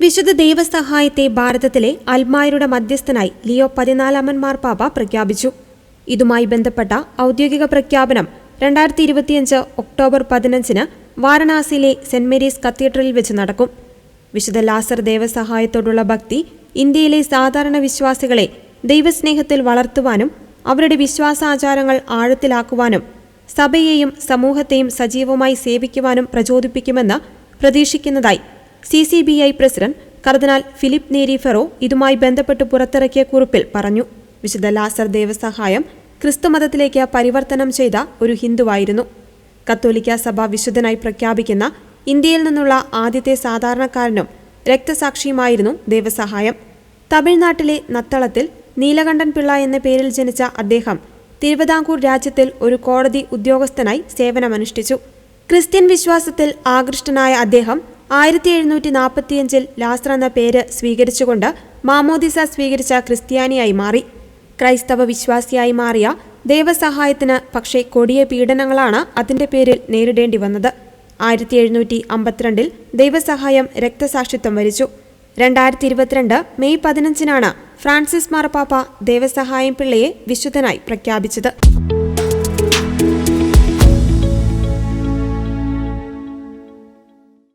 വിശുദ്ധ ദൈവസഹായത്തെ ഭാരതത്തിലെ അൽമായരുടെ മധ്യസ്ഥനായി ലിയോ പതിനാലാമൻ മാർപ്പാപ്പ പ്രഖ്യാപിച്ചു. ഇതുമായി ബന്ധപ്പെട്ട ഔദ്യോഗിക പ്രഖ്യാപനം രണ്ടായിരത്തി ഇരുപത്തിയഞ്ച് ഒക്ടോബർ പതിനഞ്ചിന് വാരണാസിയിലെ സെന്റ് മേരീസ് കത്തീഡ്രലിൽ വെച്ച് നടക്കും. വിശുദ്ധ ലാസർ ദേവസഹായത്തോടുള്ള ഭക്തി ഇന്ത്യയിലെ സാധാരണ വിശ്വാസികളെ ദൈവസ്നേഹത്തിൽ വളർത്തുവാനും അവരുടെ വിശ്വാസാചാരങ്ങൾ ആഴത്തിലാക്കുവാനും സഭയെയും സമൂഹത്തെയും സജീവമായി സേവിക്കുവാനും പ്രചോദിപ്പിക്കുമെന്ന് പ്രതീക്ഷിക്കുന്നതായി C C B I president cardinal Filipe Neri Ferrao ഇതുമായി ബന്ധപ്പെട്ട് പുറത്തിറക്കിയ കുറിപ്പിൽ പറഞ്ഞു. വിശുദ്ധ ലാസർ ദേവസഹായം ക്രിസ്തുമതത്തിലേക്ക് പരിവർത്തനം ചെയ്ത ഒരു ഹിന്ദുവായിരുന്നു. കത്തോലിക്ക സഭ വിശുദ്ധനായി പ്രഖ്യാപിക്കുന്ന ഇന്ത്യയിൽ നിന്നുള്ള ആദ്യത്തെ സാധാരണക്കാരനും രക്തസാക്ഷിയുമായിരുന്നു ദേവസഹായം. തമിഴ്നാട്ടിലെ നത്തളത്തിൽ നീലകണ്ഠൻ പിള്ള എന്ന പേരിൽ ജനിച്ച അദ്ദേഹം തിരുവിതാംകൂർ രാജ്യത്തിൽ ഒരു കോടതി ഉദ്യോഗസ്ഥനായി സേവനമനുഷ്ഠിച്ചു. ക്രിസ്ത്യൻ വിശ്വാസത്തിൽ ആകൃഷ്ടനായ അദ്ദേഹം ആയിരത്തി എഴുന്നൂറ്റി നാൽപ്പത്തിയഞ്ചിൽ ലാസ്ത്ര എന്ന പേര് സ്വീകരിച്ചുകൊണ്ട് മാമോദിസ സ്വീകരിച്ച ക്രിസ്ത്യാനിയായി മാറി. ക്രൈസ്തവ വിശ്വാസിയായി മാറിയ ദേവസഹായത്തിന് പക്ഷേ കൊടിയ പീഡനങ്ങളാണ് അതിന്റെ പേരിൽ നേരിടേണ്ടി വന്നത്. ആയിരത്തി എഴുന്നൂറ്റി അമ്പത്തിരണ്ടിൽ ദൈവസഹായം രക്തസാക്ഷിത്വം വരിച്ചു. രണ്ടായിരത്തി ഇരുപത്തിരണ്ട് മെയ് പതിനഞ്ചിനാണ് ഫ്രാൻസിസ് മാർപ്പാപ്പ ദേവസഹായം പിള്ളയെ വിശുദ്ധനായി പ്രഖ്യാപിച്ചത്.